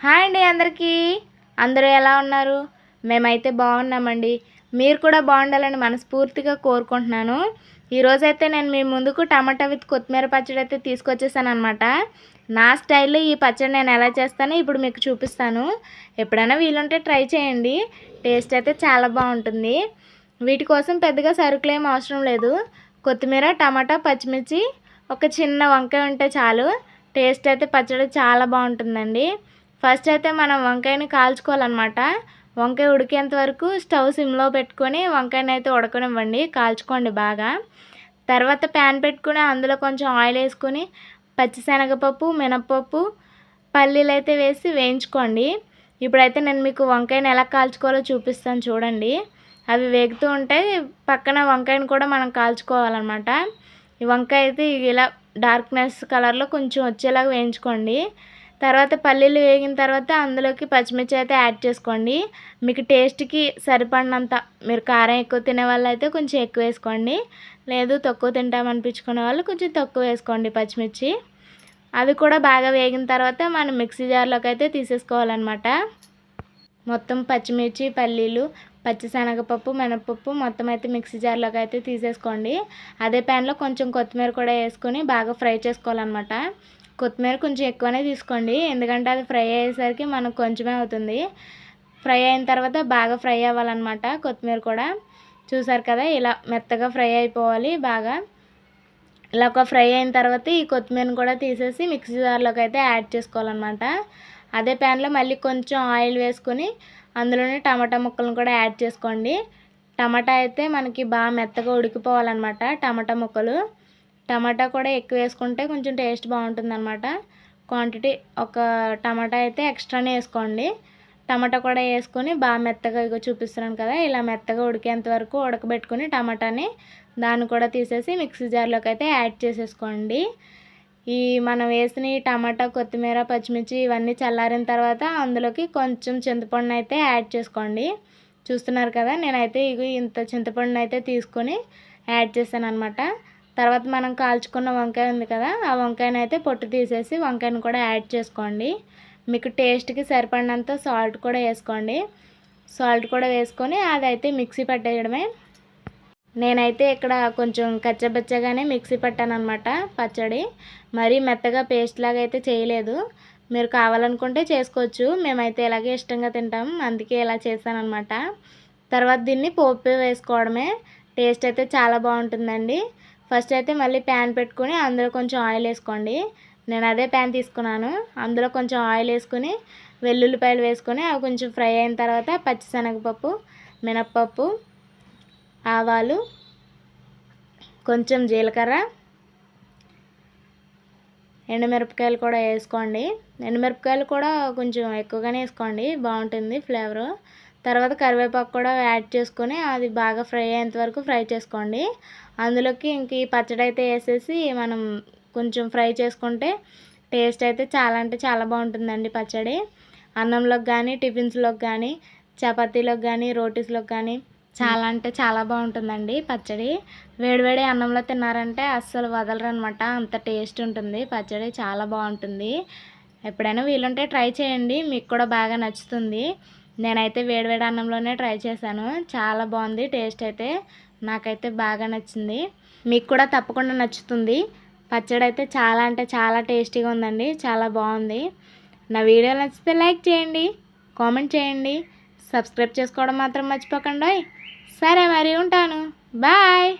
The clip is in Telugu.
హాయ్ అండి అందరికీ. అందరూ ఎలా ఉన్నారు? మేమైతే బాగున్నామండి. మీరు కూడా బాగుండాలని మనస్ఫూర్తిగా కోరుకుంటున్నాను. ఈరోజైతే నేను మీ ముందుకు టమాటా విత్ కొత్తిమీర పచ్చడి అయితే తీసుకొచ్చేసాను అనమాట నా స్టైల్లో ఈ పచ్చడి నేను ఎలా చేస్తానో ఇప్పుడు మీకు చూపిస్తాను. ఎప్పుడైనా వీలుంటే ట్రై చేయండి. టేస్ట్ అయితే చాలా బాగుంటుంది. వీటి కోసం పెద్దగా సరుకులు ఏం అవసరం లేదు. కొత్తిమీర టమాటా పచ్చిమిర్చి ఒక చిన్న వంకాయ ఉంటే చాలు. టేస్ట్ అయితే పచ్చడి చాలా బాగుంటుందండి. ఫస్ట్ అయితే మనం వంకాయని కాల్చుకోవాలన్నమాట. వంకాయ ఉడికేంత వరకు స్టవ్ సిమ్లో పెట్టుకొని వంకాయని అయితే ఉడకనివ్వండి కాల్చుకోండి బాగా. తర్వాత ప్యాన్ పెట్టుకుని అందులో కొంచెం ఆయిల్ వేసుకొని పచ్చిశనగపప్పు మినప్పప్పు పల్లీలు అయితే వేసి వేయించుకోండి. ఇప్పుడైతే నేను మీకు వంకాయని ఎలా కాల్చుకోవాలో చూపిస్తాను చూడండి. అవి వేగుతూ ఉంటాయి పక్కన వంకాయని కూడా మనం కాల్చుకోవాలన్నమాట. ఈ వంకాయ అయితే ఇలా డార్క్నెస్ కలర్లో కొంచెం వచ్చేలాగా వేయించుకోండి. తర్వాత పల్లీలు వేగిన తర్వాత అందులోకి పచ్చిమిర్చి అయితే యాడ్ చేసుకోండి. మీకు టేస్ట్కి సరిపడినంత మీరు కారం ఎక్కువ తినే వాళ్ళు అయితే కొంచెం ఎక్కువ వేసుకోండి. లేదు తక్కువ తింటామనిపించుకునే వాళ్ళు కొంచెం తక్కువ వేసుకోండి పచ్చిమిర్చి. అవి కూడా బాగా వేగిన తర్వాత మనం మిక్సీ జార్లోకి అయితే తీసేసుకోవాలన్నమాట. మొత్తం పచ్చిమిర్చి పల్లీలు పచ్చిశనగపప్పు మినపప్పు మొత్తం అయితే మిక్సీ జార్లోకి అయితే తీసేసుకోండి. అదే ప్యాన్లో కొంచెం కొత్తిమీర కూడా వేసుకొని బాగా ఫ్రై చేసుకోవాలన్నమాట. కొత్తిమీర కొంచెం ఎక్కువనే తీసుకోండి. ఎందుకంటే అది ఫ్రై అయ్యేసరికి మనకు కొంచెమే అవుతుంది. ఫ్రై అయిన తర్వాత బాగా ఫ్రై అవ్వాలన్నమాట కొత్తిమీర కూడా. చూసారు కదా ఇలా మెత్తగా ఫ్రై అయిపోవాలి బాగా. ఇలా ఒక ఫ్రై అయిన తర్వాత ఈ కొత్తిమీరని కూడా తీసేసి మిక్సీ జార్లోకి అయితే యాడ్ చేసుకోవాలన్నమాట. అదే ప్యాన్లో మళ్ళీ కొంచెం ఆయిల్ వేసుకొని అందులోనే టమాటా ముక్కలను కూడా యాడ్ చేసుకోండి. టమాటా అయితే మనకి బాగా మెత్తగా ఉడికిపోవాలన్నమాట టమాటా ముక్కలు. టమాటా కూడా ఎక్కువ వేసుకుంటే కొంచెం టేస్ట్ బాగుంటుంది అనమాట క్వాంటిటీ ఒక టమాటా అయితే ఎక్స్ట్రానే వేసుకోండి. టమాటా కూడా వేసుకొని బాగా మెత్తగా ఇగో చూపిస్తున్నాను కదా ఇలా మెత్తగా ఉడికేంత వరకు ఉడకబెట్టుకుని టమాటాని దాన్ని కూడా తీసేసి మిక్సీ జార్లోకి అయితే యాడ్ చేసేసుకోండి. ఈ మనం వేసిన ఈ టమాటా కొత్తిమీర పచ్చిమిర్చి ఇవన్నీ చల్లారిన తర్వాత అందులోకి కొంచెం చింతపండు అయితే యాడ్ చేసుకోండి. చూస్తున్నారు కదా నేనైతే ఇగో ఇంత చింతపండు అయితే తీసుకొని యాడ్ చేశాను అనమాట తర్వాత మనం కాల్చుకున్న వంకాయ ఉంది కదా ఆ వంకాయని అయితే పొట్టు తీసేసి వంకాయని కూడా యాడ్ చేసుకోండి. మీకు టేస్ట్కి సరిపడినంత సాల్ట్ కూడా వేసుకోండి. సాల్ట్ కూడా వేసుకొని అదైతే మిక్సీ పట్టేయడమే. నేనైతే ఇక్కడ కొంచెం కచ్చబచ్చగానే మిక్సీ పట్టాను అనమాట పచ్చడి. మరీ మెత్తగా పేస్ట్ లాగా అయితే చేయలేదు. మీరు కావాలనుకుంటే చేసుకోవచ్చు. మేమైతే ఇలాగే ఇష్టంగా తింటాం. అందుకే ఇలా చేశాను తర్వాత దీన్ని పోపు వేసుకోవడమే. టేస్ట్ అయితే చాలా బాగుంటుందండి. ఫస్ట్ అయితే మళ్ళీ ప్యాన్ పెట్టుకుని అందులో కొంచెం ఆయిల్ వేసుకోండి. నేను అదే ప్యాన్ తీసుకున్నాను. అందులో కొంచెం ఆయిల్ వేసుకొని వెల్లుల్లిపాయలు వేసుకొని అవి కొంచెం ఫ్రై అయిన తర్వాత పచ్చిశనగపప్పు మినప్పప్పు ఆవాలు కొంచెం జీలకర్ర ఎండుమిరపకాయలు కూడా వేసుకోండి. ఎండుమిరపకాయలు కూడా కొంచెం ఎక్కువగానే వేసుకోండి. బాగుంటుంది ఫ్లేవరు. తర్వాత కరివేపాకు కూడా యాడ్ చేసుకొని అది బాగా ఫ్రై అయ్యేంత వరకు ఫ్రై చేసుకోండి. అందులోకి ఇంక ఈ పచ్చడి అయితే వేసేసి మనం కొంచెం ఫ్రై చేసుకుంటే టేస్ట్ అయితే చాలా అంటే చాలా బాగుంటుందండి పచ్చడి. అన్నంలోకి కానీ టిఫిన్స్లోకి కానీ చపాతీలోకి కానీ రోటీస్లోకి కానీ చాలా అంటే చాలా బాగుంటుందండి పచ్చడి. వేడివేడి అన్నంలో తిన్నారంటే అస్సలు వదలరు అనమాట అంత టేస్ట్ ఉంటుంది. పచ్చడి చాలా బాగుంటుంది. ఎప్పుడైనా వీలుంటే ట్రై చేయండి. మీకు కూడా బాగా నచ్చుతుంది. నేనైతే వేడివేడి అన్నంలోనే ట్రై చేశాను. చాలా బాగుంది టేస్ట్ అయితే. నాకైతే బాగా నచ్చింది. మీకు కూడా తప్పకుండా నచ్చుతుంది. పచ్చడి అయితే చాలా అంటే చాలా టేస్టీగా ఉందండి చాలా బాగుంది. నా వీడియో నచ్చితే లైక్ చేయండి కామెంట్ చేయండి. సబ్స్క్రైబ్ చేసుకోవడం మాత్రం మర్చిపోకండి. సరే మరి ఉంటాను. బాయ్!